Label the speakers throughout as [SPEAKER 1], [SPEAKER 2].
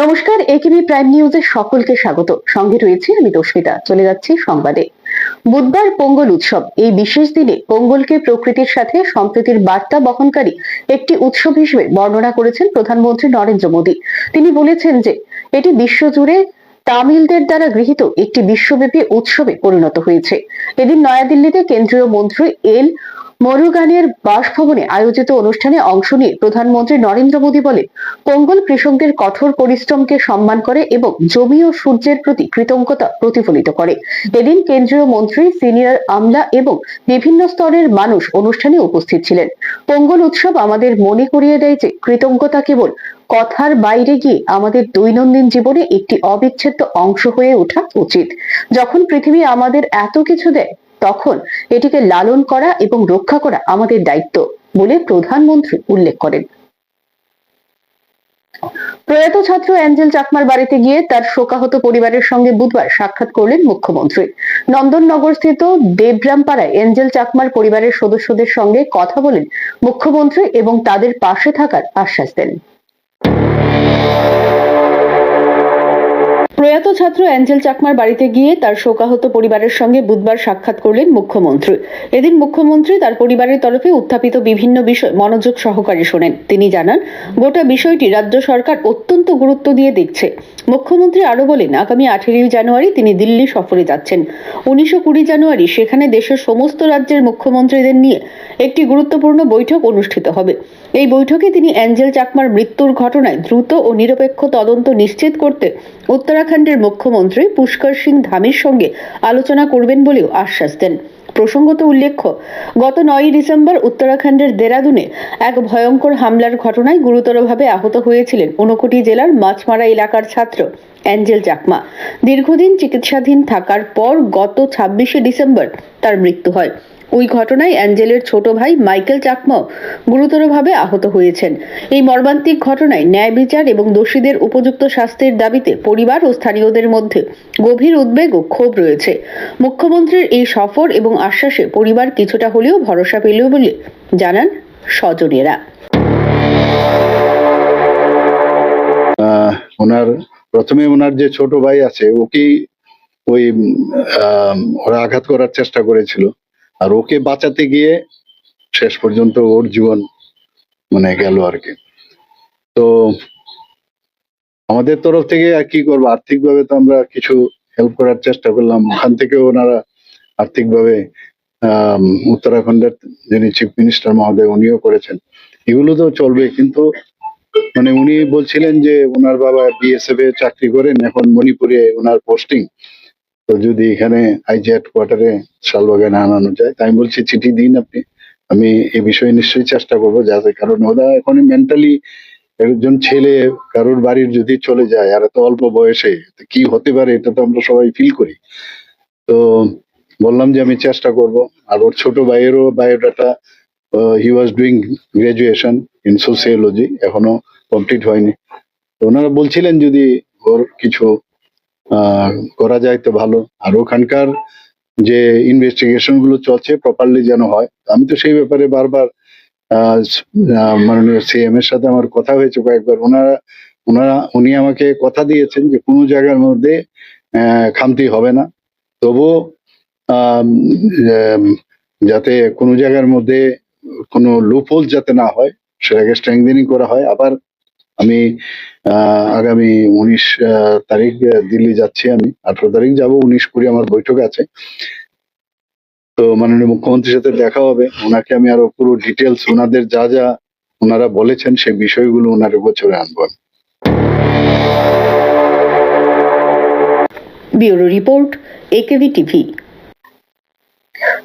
[SPEAKER 1] নমস্কার একিবি প্রাইম নিউজের সকলকে স্বাগত। সঙ্গে রয়েছে আমি দস্মিতা। চলে যাচ্ছি সংবাদে। বুধবার পোঙ্গল উৎসব। এই বিশেষ দিনে পোঙ্গলকে প্রকৃতির সাথে সম্প্রীতির বার্তা বহনকারী একটি উৎসব হিসেবে বর্ণনা করেছেন প্রধানমন্ত্রী নরেন্দ্র মোদী। তিনি বলেছেন যে, এটি বিশ্বজুড়ে তামিলদের দ্বারা গৃহীত একটি বিশ্বব্যাপী উৎসবে পরিণত হয়েছে। এদিন নয়াদিল্লিতে কেন্দ্রীয় মন্ত্রী এল মরুগানের বাসভবনে আয়োজিত অনুষ্ঠানে অংশ নিয়ে প্রধানমন্ত্রী নরেন্দ্র মোদী বলেন পোঙ্গল কৃষকদের কঠোর পরিশ্রমকে সম্মান করে এবং জমি ও সূর্যের প্রতি কৃতজ্ঞতা প্রতিফলিত করে। এদিন কেন্দ্রীয় মন্ত্রী, সিনিয়র আমলা এবং বিভিন্ন স্তরের মানুষ অনুষ্ঠানে উপস্থিত ছিলেন। পোঙ্গল উৎসব আমাদের মনে করিয়ে দেয় যে কৃতজ্ঞতা কেবল কথার বাইরে গিয়ে আমাদের দৈনন্দিন জীবনে একটি অবিচ্ছেদ্য অংশ হয়ে ওঠা উচিত। যখন পৃথিবী আমাদের এত কিছু দেয় তখন এটিকে লালন করা এবং রক্ষা করা আমাদের দায়িত্ব বলে প্রধানমন্ত্রী উল্লেখ করেন। প্রয়াত ছাত্র অ্যাঞ্জেল চাকমার বাড়িতে গিয়ে তার শোকাহত পরিবারের সঙ্গে বুধবার সাক্ষাৎ করলেন মুখ্যমন্ত্রী। নন্দননগর স্থিত দেবরামপাড়ায় এঞ্জেল চাকমার পরিবারের সদস্যদের সঙ্গে কথা বলেন মুখ্যমন্ত্রী এবং তাদের পাশে থাকার আশ্বাস দেন। প্রয়াত ছাত্র অ্যাঞ্জেল চাকমার বাড়িতে গিয়ে তার শোকাহত পরিবারের সঙ্গে বুধবার সাক্ষাৎ করলেন মুখ্যমন্ত্রী। এদিন মুখ্যমন্ত্রী তার পরিবারের তরফে উত্থাপিত বিভিন্ন বিষয় মনোযোগ সহকারে শোনেন। তিনি জানান, গোটা বিষয়টি রাজ্য সরকার অত্যন্ত গুরুত্ব দিয়ে দেখছে। মুখ্যমন্ত্রী আরও বলেন, আগামী আঠেরোই জানুয়ারি তিনি দিল্লি সফরে যাচ্ছেন। উনিশশো কুড়ি জানুয়ারি সেখানে দেশের সমস্ত রাজ্যের মুখ্যমন্ত্রীদের নিয়ে একটি গুরুত্বপূর্ণ বৈঠক অনুষ্ঠিত হবে। এই বৈঠকে তিনি অ্যাঞ্জেল চাকমার মৃত্যুর ঘটনায় দ্রুত ও নিরপেক্ষ তদন্ত নিশ্চিত করতে উত্তরাখণ্ডের মুখ্যমন্ত্রী পুষ্কর সিং ধামির সঙ্গে আলোচনা করবেন বলেও আশ্বাস দেন। প্রসঙ্গত উল্লেখ্য, গত নয়ই ডিসেম্বর উত্তরাখণ্ডের দেরাদুনে এক ভয়ঙ্কর হামলার ঘটনায় গুরুতরভাবে আহত হয়েছিলেন ঊনকোটি জেলার মাছমারা এলাকার ছাত্র অ্যাঞ্জেল চাকমা দীর্ঘদিন চিকিৎসাধীন থাকার পর গত ছাব্বিশে ডিসেম্বর তার মৃত্যু হয়। ওই ঘটনায় অ্যাঞ্জেলের ছোট ভাই মাইকেল চাকমাও গুরুতরভাবে আহত হয়েছেন। এই মর্মান্তিক ঘটনায় ন্যায় বিচার এবং দোষীদের উপযুক্ত শাস্তির দাবিতে পরিবার ও স্থানীয়দের মধ্যে গভীর উদ্বেগ ও ক্ষোভ রয়েছে। মুখ্যমন্ত্রীর এই সফর এবং আশ্বাসে পরিবার কিছুটা হলেও ভরসা পেল বলে জানান স্বজনেরা।
[SPEAKER 2] ওনার প্রথমে ওনার যে ছোট ভাই আছে ওকেই ওই ওরা আঘাত করার চেষ্টা করেছিল? আর ওকে বাঁচাতে গিয়ে শেষ পর্যন্ত ওর জীবন মানে গেল আর কি। তো আমাদের তরফ থেকে আর কি করব? আর্থিকভাবে তো আমরা কিছু হেল্প করার চেষ্টা করলাম। ওখান থেকে ওনারা আর্থিকভাবে উত্তরাখণ্ডের যিনি চিফ মিনিস্টার মহোদয়, উনিও করেছেন। এগুলো তো চলবে, কিন্তু মানে উনি বলছিলেন যে, ওনার বাবা বিএসএফ এ চাকরি করেন। এখন মণিপুরে ওনার পোস্টিং তো যদি এখানে আইজি কোয়ার্টারে শালবাগানে আনানো যায় তাই বলছি চিঠি দিন আপনি। আমি এ বিষয়ে নিশ্চয়ই চেষ্টা করব যাতে কারণ ওরা এখন মেন্টালি একজন ছেলে, কারোর বাড়ির যদি চলে যায়, আর এত অল্প বয়সে কি হতে পারে এটা তো আমরা সবাই ফিল করি। তো বললাম যে আমি চেষ্টা করব। আর ওর ছোট ভাইয়েরও biodata he was doing graduation in sociology এখনও কমপ্লিট হয়নি। ওনারা বলছিলেন যদি ওর কিছু করা যায় তো ভালো। আর ওখানকার যে ইনভেস্টিগেশনগুলো চলছে প্রপারলি যেন হয় আমি তো সেই ব্যাপারে বারবার মাননীয় সিএম এর সাথে আমার কথা হয়েছে কয়েকবার। ওনারা ওনারা উনি আমাকে কথা দিয়েছেন যে কোনো জায়গার মধ্যে খামতি হবে না। উম, যাতে কোনো জায়গার মধ্যে কোনো লুপহোল যাতে না হয় সেটাকে স্ট্রেংথেনিং করা হয়। আবার আমি আহ, আগামী উনিশ আহ, তারিখ দিল্লি যাচ্ছি আমি। আঠারো তারিখ যাব উনিশ কুড়ি আমার বৈঠক আছে। তো মাননীয় মুখ্যমন্ত্রীর সাথে দেখা হবে। ওনাকে আমি আরও পুরো ডিটেলস ওনাদের যা যা ওনারা বলেছেন সেই বিষয়গুলো ওনার গোচরে আনব আমি।
[SPEAKER 1] Bureau report AKB TV.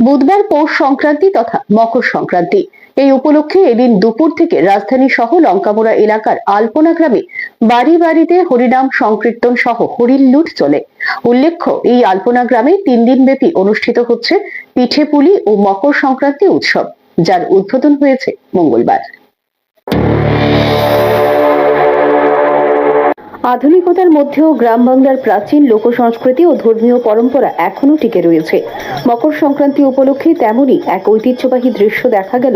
[SPEAKER 1] বুধবার পৌষ সংক্রান্তি তথা মকর সংক্রান্তি। এই উপলক্ষে এদিন দুপুর থেকে রাজধানী সহ লঙ্কামোড়া এলাকার আলপনা গ্রামে বাড়ি বাড়িতে হরিনাম সংকীর্তন সহ হরিণ লুট চলে। উল্লেখ্য, এই আলপনা গ্রামে তিন দিন ব্যাপী অনুষ্ঠিত হচ্ছে পিঠে পুলি ও মকর সংক্রান্তি উৎসব, যার উদ্বোধন হয়েছে মঙ্গলবার। আধুনিকতার মধ্যেও গ্রাম বাংলার প্রাচীন লোক সংস্কৃতি ও ধর্মীয় পরম্পরা এখনও টিকে রয়েছে। মকর সংক্রান্তি উপলক্ষে তেমনই এক ঐতিহ্যবাহী দৃশ্য দেখা গেল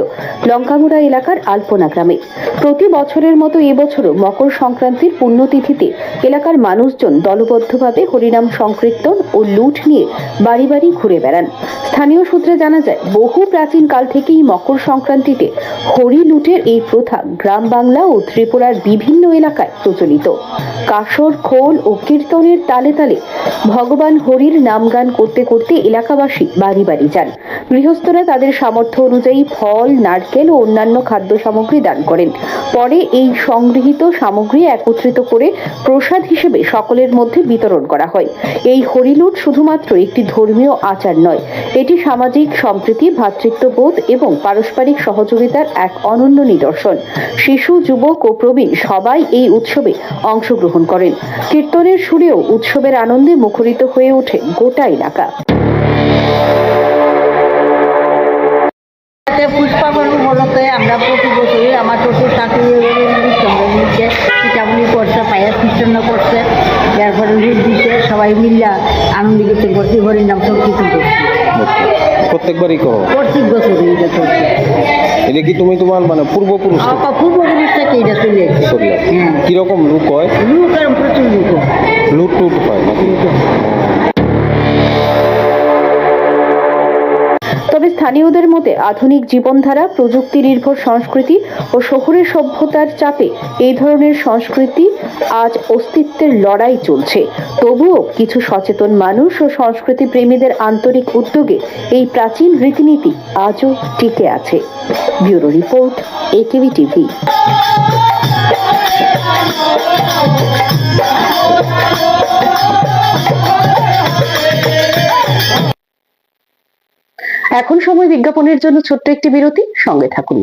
[SPEAKER 1] লঙ্কামুড়া এলাকার আলপনা গ্রামে। প্রতি বছরের মতো এবছরও মকর সংক্রান্তির পুণ্যতিথিতে এলাকার মানুষজন দলবদ্ধভাবে হরিনাম সংকীর্তন ও লুট নিয়ে বাড়ি বাড়ি ঘুরে বেড়ান। স্থানীয় সূত্রে জানা যায়, বহু প্রাচীন কাল থেকেই মকর সংক্রান্তিতে হরি লুটের এই প্রথা গ্রাম বাংলা ও ত্রিপুরার বিভিন্ন এলাকায় প্রচলিত। কাসর, খোল ও কীর্তনের তালে তালে ভগবান হরির নামগান করতে করতে এলাকাবাসী বাড়ি বাড়ি যান। গৃহস্থরা তাদের সামর্থ্য অনুযায়ী ফল, নারকেল ও অন্যান্য খাদ্য সামগ্রী দান করেন। পরে এই সংগৃহীত সামগ্রী একত্রিত করে প্রসাদ হিসেবে সকলের মধ্যে বিতরণ করা হয়। এই হরিলুট শুধুমাত্র একটি ধর্মীয় আচার নয়। এটি সামাজিক, সম্প্রীতি ভ্রাতৃত্ববোধ এবং পারস্পরিক সহযোগিতার এক অনন্য নিদর্শন। শিশু, যুবক ও প্রবীণ সবাই এই উৎসবে অংশগ্রহণ করেন। কীর্তনের সুরেও উৎসবের আনন্দে মুখরিত হয়ে ওঠে গোটা এলাকা।
[SPEAKER 3] পুষ্পাবন উপলক্ষে আমরা প্রতি বছরই আমার শ্বশুর শাশুড়ি সঙ্গে মিলছে পিঠাপুলি করছে পায়ের কীর্তন করছে তারপরে রূপ দিচ্ছে সবাই মিল্লা আনন্দ কীর্তন নাম হরিনাম সংকীর্তন করছি
[SPEAKER 4] প্রত্যেকবারই করো
[SPEAKER 3] প্রত্যেক বছর এটা করছি
[SPEAKER 4] এটা কি তুমি তোমার মানে পূর্বপুরুষ
[SPEAKER 3] আমার পূর্বপুরুষ থেকে এটা চলে
[SPEAKER 4] চলে?
[SPEAKER 3] হ্যাঁ।
[SPEAKER 4] কীরকম লুক হয়?
[SPEAKER 3] লুক আর প্রচুর লুক
[SPEAKER 4] লুট টুট হয় নাকি?
[SPEAKER 1] তবে স্থানীয়দের মতে আধুনিক জীবনধারা, প্রযুক্তি নির্ভর সংস্কৃতি ও শহুরে সভ্যতার চাপে এই ধরনের সংস্কৃতি আজ অস্তিত্বের লড়াই চলছে। তবুও কিছু সচেতন মানুষ ও সংস্কৃতি প্রেমীদের আন্তরিক উদ্যোগে এই প্রাচীন রীতিনীতি আজও টিকে আছে। Bureau report AKB TV. এখন সময় বিজ্ঞাপনের জন্য ছোট্ট একটি বিরতি, সঙ্গে থাকুন।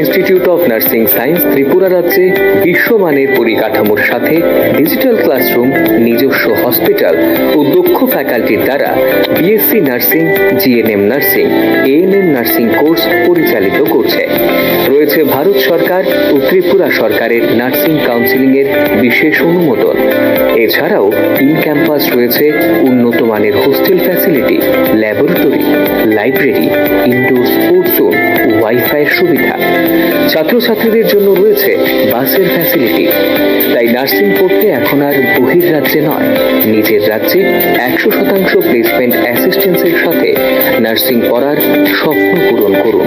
[SPEAKER 5] ইনস্টিটিউট নার্সিং সায়েন্স ত্রিপুরা রাজ্যে বিশ্বমানের পরিকাঠামোর সাথে ডিজিটাল ক্লাসরুম নিজস্ব হসপিটাল ও দক্ষ ফ্যাকাল্টির দ্বারা BSc nursing GNM nursing ANM nursing course পরিচালিত করছে। রয়েছে ভারত সরকার ও ত্রিপুরা সরকারের নার্সিং কাউন্সিলিং এর বিশেষ অনুমোদন। এছাড়াও ইন ক্যাম্পাস রয়েছে উন্নত মানের hostel facility, laboratory, library, indoor sports zone ওয়াইফাইয়ের সুবিধা। ছাত্রছাত্রীদের জন্য রয়েছে বাসের ফ্যাসিলিটি। তাই নার্সিং পড়তে এখন আর বহির রাজ্যে নয়। নিজের রাজ্যে একশো শতাংশ প্লেসমেন্ট অ্যাসিস্ট্যান্সের সাথে নার্সিং করার স্বপ্ন পূরণ করুন।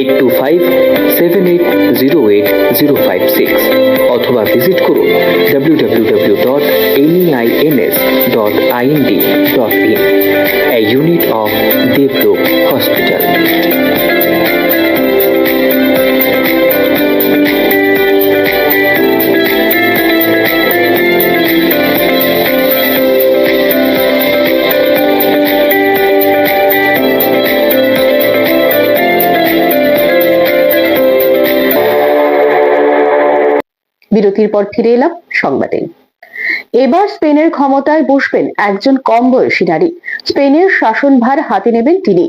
[SPEAKER 5] eight two five seven eight zero eight zero five six অথবা ভিজিট করুন W W W dot NEINS dot IND dot in a unit of Devlok Hospital.
[SPEAKER 1] বিরতির পর ফিরে এলাম সংবাদে। এবার স্পেনের ক্ষমতায় বসবেন একজন কম বয়সী নারী। স্পেনের শাসনভার হাতে নেবেন তিনি।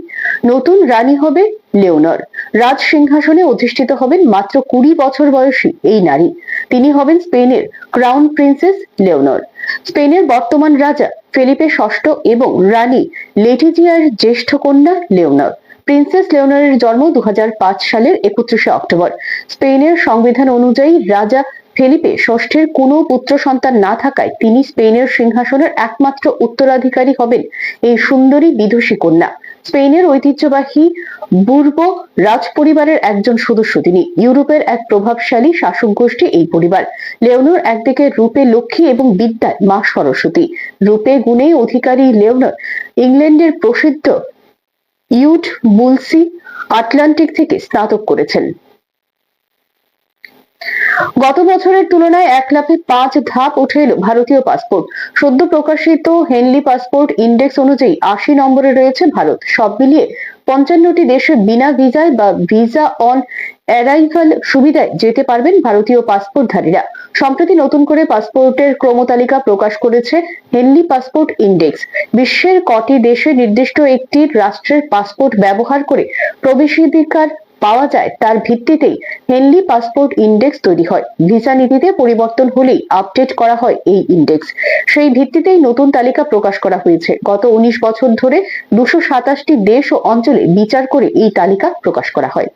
[SPEAKER 1] নতুন রানী হবে লিওনর। রাজ সিংহাসনে অধিষ্ঠিত হবেন মাত্র কুড়ি বছর বয়সী এই নারী। তিনি হবেন স্পেনের ক্রাউন প্রিন্সেস লিওনর। স্পেনের বর্তমান রাজা ফেলিপে ষষ্ঠ এবং রানী লেটিজিয়ার জ্যেষ্ঠ কন্যা লিওনর। প্রিন্সেস লিওনারের জন্ম দু হাজার পাঁচ সালের একত্রিশে অক্টোবর। স্পেনের সংবিধান অনুযায়ী রাজা ফেলিপে ষষ্ঠের কোনো পুত্র সন্তান না থাকায় তিনি স্পেনের সিংহাসনের একমাত্র উত্তরাধিকারী হবেন এই সুন্দরী বিদুষী কন্যা। স্পেনের ঐতিহ্যবাহী বুর্বো রাজ পরিবারের একজন সদস্য তিনি। ইউরোপের এক প্রভাবশালী শাসক গোষ্ঠী এই পরিবার। লেওনর একদিকে রূপে লক্ষ্মী এবং বিদ্যায় মা সরস্বতী। রূপে গুণে অধিকারী লেওনর। ইংল্যান্ডের প্রসিদ্ধ ইউট বুলসি, আটলান্টিক থেকে স্নাতক করেছেন। গত বছরের তুলনায় এক লাফে পাঁচ ধাপ উঠে এলো ভারতীয় পাসপোর্ট। সদ্য প্রকাশিত হেনলি পাসপোর্ট ইন্ডেক্স অনুযায়ী আশি নম্বরে রয়েছে ভারত। সব মিলিয়ে পঞ্চান্নটি দেশে বিনা ভিজায় বা ভিসা অন অ্যারাইভাল সুবিধায় যেতে পারবেন ভারতীয় পাসপোর্টধারীরা। সম্প্রতি নতুন করে পাসপোর্টের ক্রমতালিকা প্রকাশ করেছে হেনলি পাসপোর্ট ইন্ডেক্স। বিশ্বের কটি দেশে নির্দিষ্ট একটি রাষ্ট্রের পাসপোর্ট ব্যবহার করে প্রবেশাধিকার পাওয়া যায়, তার ভিত্তিতেই হেনলি পাসপোর্ট ইন্ডেক্স তৈরি হয়। ভিসা নীতিতে পরিবর্তন হলেই আপডেট করা হয় এই ইন্ডেক্স। সেই ভিত্তিতেই নতুন তালিকা প্রকাশ করা হয়েছে। গত উনিশ বছর ধরে দুশো সাতাশটি দেশ ও অঞ্চলে বিচার করে এই তালিকা প্রকাশ করা হয়।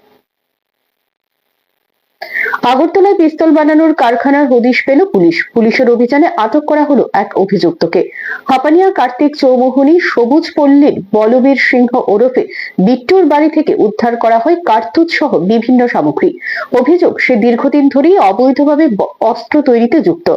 [SPEAKER 1] আগরতলায় পিস্তল বানানোর কারখানার হদিশ পেল পুলিশ। পুলিশের অভিযানে আটক করা হলো এক অভিযুক্তকে। হাপানিয়া কার্তিক সবুজ পল্লীর বলবীর সিংহ ওরফে বিট্টুর বাড়ি থেকে উদ্ধার করা হয় কার্তুজ সহ বিভিন্ন সামগ্রী। অভিযোগ, সে দীর্ঘদিন ধরেই অবৈধভাবে অস্ত্র তৈরিতে যুক্ত।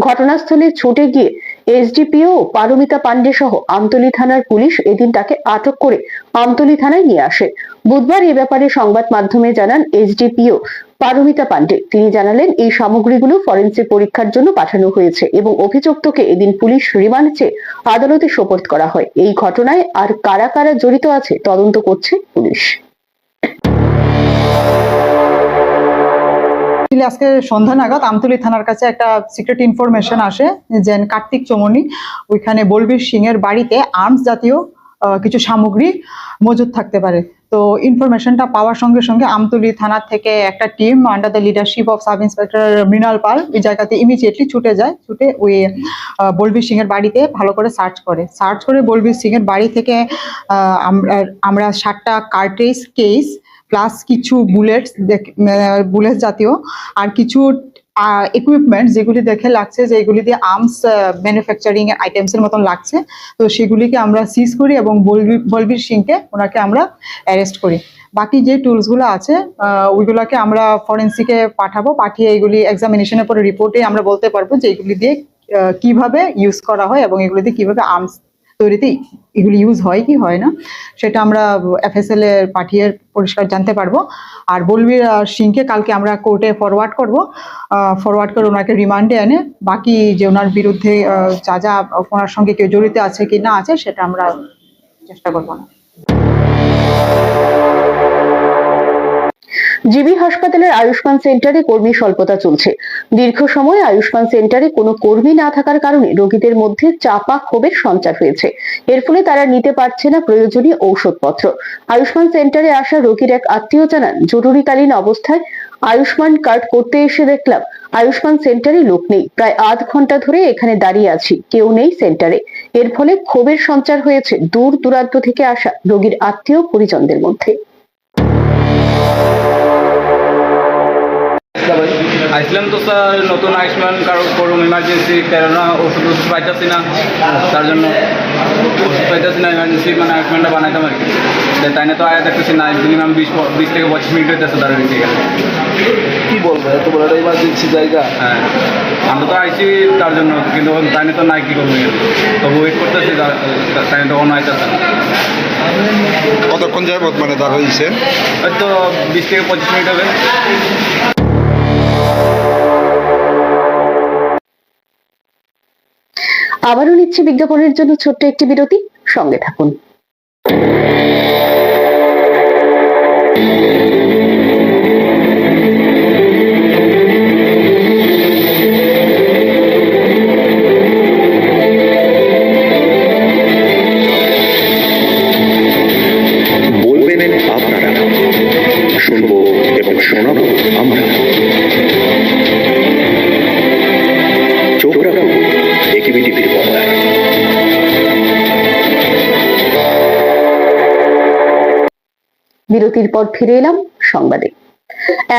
[SPEAKER 1] ঘটনাস্থলে ছুটে গিয়ে এসডিপিও পারমিতা পান্ডে সহ আমতলী থানার পুলিশ এদিন তাকে আটক করে আমতলী থানায় নিয়ে আসে। বুধবার এ ব্যাপারে সংবাদ মাধ্যমে জানান এসডিপিও পারমিতা পান্ডে। তিনি জানালেন, এই সামগ্রীগুলো ফরেন্সিক পরীক্ষার জন্য পাঠানো হয়েছে এবং অভিযুক্তকে এদিন পুলিশ রিমান্ড চেয়ে আদালতে সোপর্দ করা হয়। এই ঘটনায় আর কারা কারা জড়িত আছে তদন্ত করছে পুলিশ।
[SPEAKER 6] আজকে সন্ধ্যা নাগাদ আমতলী থানার কাছে একটা সিক্রেট ইনফরমেশন আসে, যে কার্তিক চমনি, ওইখানে বলবীর সিং এর বাড়িতে আর্মস জাতীয় কিছু সামগ্রী মজুদ থাকতে পারে। তো ইনফরমেশনটা পাওয়ার সঙ্গে সঙ্গে আমতলী থানার থেকে একটা team under the leadership of sub inspector Mrinal Pal ওই জায়গাতে ইমিডিয়েটলি ছুটে যায়, ছুটে ওই বলবীর সিং এর বাড়িতে ভালো করে সার্চ করে। সার্চ করে বলবীর সিং এর বাড়ি থেকে আমরা আমরা সাতটা কার্টেজ কেস প্লাস কিছু বুলেটস বুলেট জাতীয়, আর কিছু ইকুইপমেন্ট যেগুলি দেখে লাগছে যে এগুলি দিয়ে আর্মস ম্যানুফ্যাকচারিং এর মতন লাগছে। তো সেগুলিকে আমরা সিজ করি এবং বলবীর সিংকে ওনাকে আমরা অ্যারেস্ট করি। বাকি যে টুলসগুলো আছে ওইগুলোকে আমরা ফরেন্সিকে পাঠাবো। পাঠিয়ে এগুলি এক্সামিনেশনের পরে রিপোর্টে আমরা বলতে পারব যে এগুলি দিয়ে কীভাবে ইউজ করা হয় এবং এগুলি দিয়ে কীভাবে আর্মস তৈরিতে এগুলি ইউজ হয় কি হয় না, সেটা আমরা এফএসএল এ পাঠিয়ে পরিষ্কার জানতে পারব। আর বলবীর সিংকে কালকে আমরা কোর্টে ফরওয়ার্ড করব। ফরওয়ার্ড করে ওনাকে রিমান্ডে এনে বাকি যে ওনার বিরুদ্ধে যা যা ওনার সঙ্গে কেউ জড়িত আছে কি না আছে, সেটা আমরা চেষ্টা করব না।
[SPEAKER 1] জিবি হাসপাতালের আয়ুষ্মান সেন্টারে কর্মী স্বল্পতা চলছে। দীর্ঘ সময় আয়ুষ্মান সেন্টারে কোনো কর্মী না থাকার কারণে রোগীদের মধ্যে চাপা ক্ষোভের সঞ্চার হয়েছে। এর ফলে তারা নিতে পারছে না প্রয়োজনীয় ঔষধপত্র। আয়ুষ্মান সেন্টারে আসা রোগীর এক আত্মীয় জানান, জরুরিকালীন অবস্থায় আয়ুষ্মান কার্ড করতে এসে দেখলাম, আয়ুষ্মান সেন্টারে লোক নেই। প্রায় আধ ঘণ্টা ধরে এখানে দাঁড়িয়ে আছি, কেউ নেই সেন্টারে। এর ফলে ক্ষোভের সঞ্চার হয়েছে দূর দূরান্ত থেকে আসা রোগীর আত্মীয় পরিজনদের মধ্যে।
[SPEAKER 7] আসলাম তো স্যার নতুন আয়ুষ্মান কার্ড করুন ইমার্জেন্সি কেননা ওষুধ ওষুধ পাইতেছি না। তার জন্য ওষুধ পাইতেছি না ইমার্জেন্সি মানে আয়ুষ্মানটা বানাইতাম আর কি। তাই না তো আয়া দেখতেছি না মিনিমাম বিশ বিশ থেকে পঁচিশ মিনিট হইতেছে দাঁড়িয়ে এখানে
[SPEAKER 8] কি বলব এত বড় একটা ইমার্জেন্সি জায়গা।
[SPEAKER 7] হ্যাঁ। আমরা তো আইছি তার জন্য কিন্তু তাই না তো নাই কী করব তবু ওয়েট করতেছি তাই না তখন আইতেছে না।
[SPEAKER 8] কতক্ষণ যাবত মানে দাঁড়িয়েছে
[SPEAKER 7] হয়তো বিশ থেকে পঁচিশ মিনিট হবে।
[SPEAKER 1] আবারও নিচ্ছে বিজ্ঞাপনের জন্য ছোট্ট একটি বিরতি। সঙ্গে থাকুন। বিরতির পর ফিরে এলাম সংবাদে।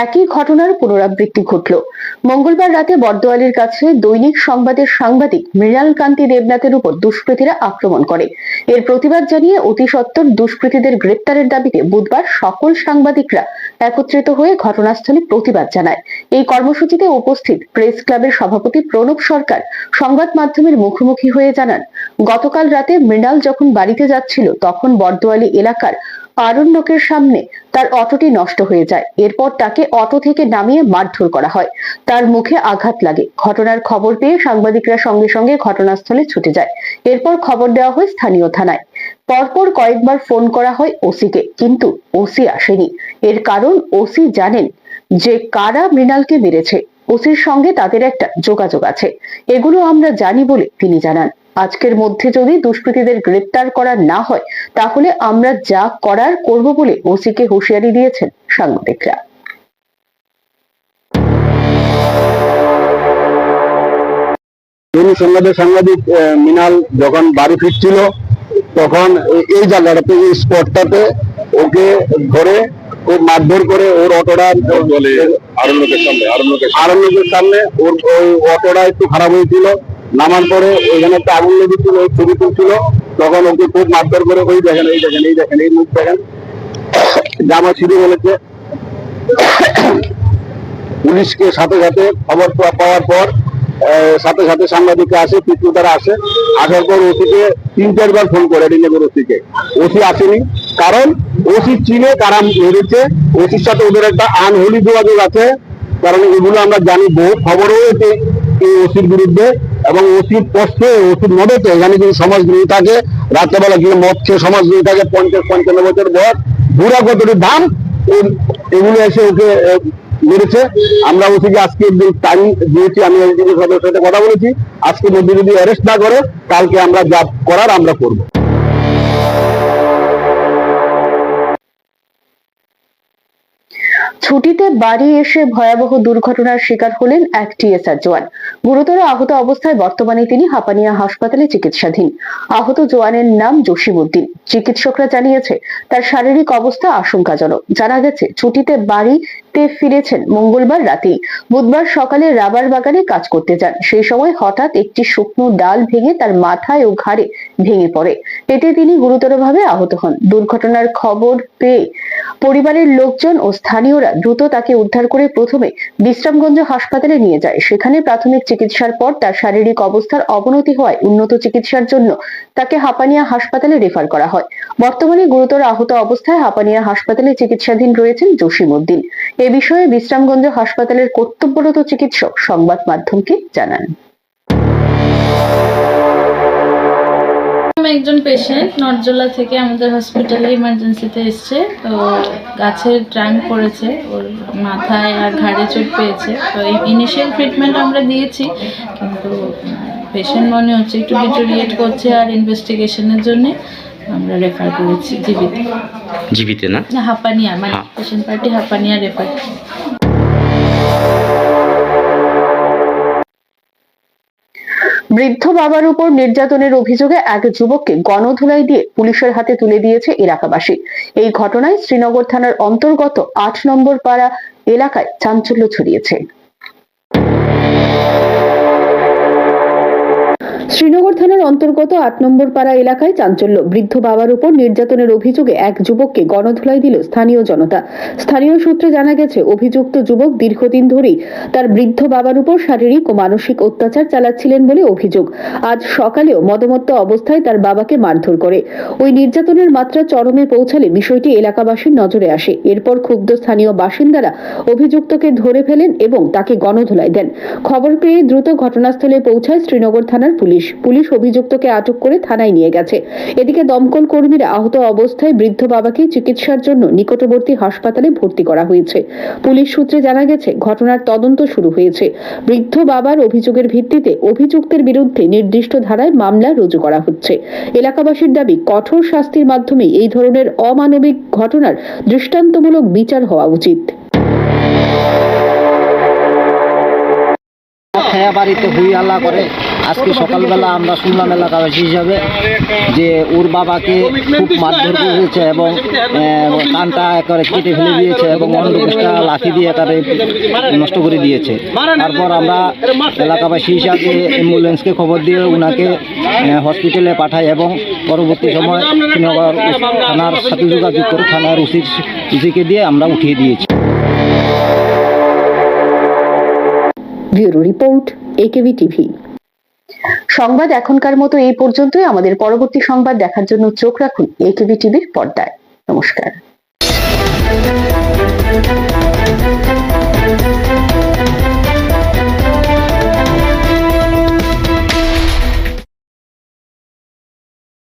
[SPEAKER 1] একই ঘটনার পুনরাবৃত্তি ঘটল। মঙ্গলবার রাতে বর্দোয়ালির কাছে দৈনিক সংবাদের সাংবাদিক মৃণাল কান্তি দেবনাথের উপর দুষ্কৃতীরা আক্রমণ করে। এর প্রতিবাদ জানিয়ে অতি সত্বর দুষ্কৃতীদের গ্রেপ্তারের দাবিতে বুধবার সকল সাংবাদিকরা একত্রিত হয়ে ঘটনাস্থলে প্রতিবাদ জানায়। এই কর্মসূচিতে উপস্থিত প্রেস ক্লাবের সভাপতি প্রণব সরকার সংবাদ মাধ্যমের মুখোমুখি হয়ে জানান, গতকাল রাতে মৃণাল যখন বাড়িতে যাচ্ছিল তখন বর্দোয়ালি এলাকার আরণ্যকের সামনে তার অটোটি নষ্ট হয়ে যায়। এরপর তাকে অটো থেকে নামিয়ে মারধর করা হয়। তার মুখে আঘাত লাগে। ঘটনার খবর পেয়ে সাংবাদিকরা সঙ্গে সঙ্গে ঘটনাস্থলে ছুটে যায়। এরপর খবর দেওয়া হয় স্থানীয় থানায়। পরপর কয়েকবার ফোন করা হয় ওসিকে, কিন্তু ওসি আসেনি। এর কারণ ওসি জানেন যে কারা মৃণালকে মেরেছে। ওসির সঙ্গে তাদের একটা যোগাযোগ আছে। এগুলো আমরা জানি বলে তিনি জানান। আজকের মধ্যে যদি দুষ্কৃতীদের গ্রেপ্তার করা না হয় তাহলে আমরা যা করার করব বলে ওসিকে হুঁশিয়ারি দিয়েছেন সাংবাদিকরা।
[SPEAKER 9] সংবাদের সাংবাদিক আহ, মিনাল যখন বাড়ি ফিরছিল তখন এই জায়গাটাতে এই স্পটটাতে ওকে ধরে ও মারধর করে ওর অটোটা বলে আরণ্যকের সামনে। আরণ্যকের সামনে ওর ওই অটোটা একটু খারাপ হয়েছিল। নামার পরে ওইখানে একটা আগুন লেগেছিল ছবি তুলছিল। তখন ওকে খুব মারধর করে ওই দেখেন, এই দেখেন এই দেখেন, এই মুখ দেখেন। জামা ছিঁড়ে বলেছে পুলিশকে সাথে সাথে খবর পাওয়ার পর সাথে সাথে সাংবাদিকরা আসে পিছু তারা আসে। আসার পর ওসিকে তিন চারবার ফোন করে ডিলেবর ওসিকে। ওসি আসেনি, কারণ ওসি চিনে কারা মেরেছে। ওসির সাথে ওদের একটা আনহোলি যোগাযোগ আছে, কারণ এগুলো আমরা জানি, বহু খবরও হয়েছে এই ওসির বিরুদ্ধে এবং ওসির ওষুধ ওসির তো এখানে কিন্তু সমাজ নিয়ে থাকে। রাত্রেবেলা কিন্তু মদ খেয়ে সমাজ নিয়ে থাকে, পঞ্চাশ, পঞ্চান্ন বছর বয়স। বুড়া কতটি দাম? এগুলো এসে ওকে মেরেছে। আমরা ওসিকে আজকে টাইম দিয়েছি, আমি এসডিপি সদস্যের সাথে কথা বলেছি। আজকে মধ্যে যদি অ্যারেস্ট না করে, কালকে আমরা যা করার আমরা করব।
[SPEAKER 1] ছুটিতে বাড়ি এসে ভয়াবহ দুর্ঘটনার শিকার হলেন এক টিএসআর জওয়ান গুরুতর আহত অবস্থায় বর্তমানে তিনি হাপানিয়া হাসপাতালে চিকিৎসাধীন। আহত জওয়ানের নাম জসিমউদ্দিন। চিকিৎসকরা জানিয়েছে, তার শারীরিক অবস্থা আশঙ্কাজনক। জানা গেছে, ছুটিতে বাড়িতে ফিরেছেন মঙ্গলবার রাতেই। বুধবার সকালে রাবার বাগানে কাজ করতে যান। সেই সময় হঠাৎ একটি শুকনো ডাল ভেঙে তার মাথায় ও ঘাড়ে ভেঙে পড়ে। এতে তিনি গুরুতরভাবে আহত হন। দুর্ঘটনার খবর পেয়ে পরিবারের লোকজন ও স্থানীয়রা দ্রুত তাকে উদ্ধার করে প্রথমে বিশ্রামগঞ্জ হাসপাতালে নিয়ে যায়। সেখানে প্রাথমিক চিকিৎসার পর তার শারীরিক অবস্থার অবনতি হওয়ায় উন্নত চিকিৎসার জন্য তাকে হাপানিয়া হাসপাতালে রেফার করা হয়। বর্তমানে গুরুতর আহত অবস্থায় হাপানিয়া হাসপাতালে চিকিৎসাধীন রয়েছেন জসিম উদ্দিন এ বিষয়ে বিশ্রামগঞ্জ হাসপাতালের কর্তব্যরত চিকিৎসক সংবাদ মাধ্যমকে জানান।
[SPEAKER 10] একজন পেশেন্ট নরজোলা থেকে আমাদের হসপিটালে ইমার্জেন্সিতে এসছে। তো গাছের ট্রাঙ্ক পড়েছে, ওর মাথায় আর ঘাড়ে চোট পেয়েছে। তো ইনিশিয়াল ট্রিটমেন্ট আমরা দিয়েছি, কিন্তু পেশেন্ট মনে হচ্ছে একটু ডিটোরিয়েট করছে আর ইনভেস্টিগেশনের জন্য। আমরা রেফার করেছি জীবিত।
[SPEAKER 4] জীবিতে না?
[SPEAKER 10] না হাপানিয়া মানে। পেশেন্ট পার্টি হাপানিয়া রেফার
[SPEAKER 1] বৃদ্ধ বাবার উপর নির্যাতনের অভিযোগে এক যুবককে গণধুলাই দিয়ে পুলিশের হাতে তুলে দিয়েছে এলাকাবাসী। এই ঘটনায় শ্রীনগর থানার অন্তর্গত আট নম্বর পাড়া এলাকায় চাঞ্চল্য ছড়িয়েছে। শ্রীনগর থানার অন্তর্গত আট নম্বর পাড়া এলাকায় চাঞ্চল্য। বৃদ্ধ বাবার উপর নির্যাতনের অভিযোগে এক যুবককে গণধুলাই দিল স্থানীয় জনতা। স্থানীয় সূত্রে জানা গেছে, অভিযুক্ত যুবক দীর্ঘদিন ধরেই তার বৃদ্ধ বাবার উপর শারীরিক ও মানসিক অত্যাচার চালাচ্ছিলেন বলে অভিযোগ। আজ সকালেও মদমত্ত অবস্থায় তার বাবাকে মারধর করে। ওই নির্যাতনের মাত্রা চরমে পৌঁছালে বিষয়টি এলাকাবাসীর নজরে আসে। এরপর ক্ষুব্ধ স্থানীয় বাসিন্দারা অভিযুক্তকে ধরে ফেলেন এবং তাকে গণধুলাই দেন। খবর পেয়ে দ্রুত ঘটনাস্থলে পৌঁছায় শ্রীনগর থানার পুলিশ। পুলিশ। পুলিশ অভিযুক্তকে আটক করে থানায় নিয়ে গেছে। এদিকে দমকল কর্মীরা আহত অবস্থায় বৃদ্ধ বাবাকে চিকিৎসার জন্য নিকটবর্তী হাসপাতালে ভর্তি করা হয়েছে। পুলিশ সূত্রে জানা গেছে, ঘটনার তদন্ত শুরু হয়েছে। বৃদ্ধ বাবার অভিযোগের ভিত্তিতে অভিযুক্তের বিরুদ্ধে নির্দিষ্ট ধারায় মামলা রুজু করা হচ্ছে। এলাকাবাসীর দাবি, কঠোর শাস্তির মাধ্যমে এই ধরনের অমানবিক ঘটনার দৃষ্টান্তমূলক বিচার হওয়া উচিত।
[SPEAKER 11] খেয়ে ছায়া বাড়িতে হুই হাল্লা করে। আজকে সকালবেলা আমরা শুনলাম এলাকাবাসী হিসাবে যে ওর বাবাকে খুব মারধর করেছে এবং কানটা একেবারে কেটে ফেলে দিয়েছে এবং অন্ডকোষটা লাঠি দিয়ে একেবারে নষ্ট করে দিয়েছে। তারপর আমরা এলাকাবাসী হিসাবে অ্যাম্বুলেন্সকে খবর দিয়ে ওনাকে হসপিটালে পাঠাই এবং পরবর্তী সময় শ্রীনগর থানার সাথে যোগাযোগ করে থানার উচিত উচিকে দিয়ে আমরা উঠিয়ে দিয়েছি।
[SPEAKER 1] ব্যুরো রিপোর্ট একেভি টিভি। সংবাদ এখনকার মতো এই পর্যন্তই। আমাদের পরবর্তী সংবাদ দেখার জন্য চোখ রাখুন একেভি টিভির পর্দায়। নমস্কার।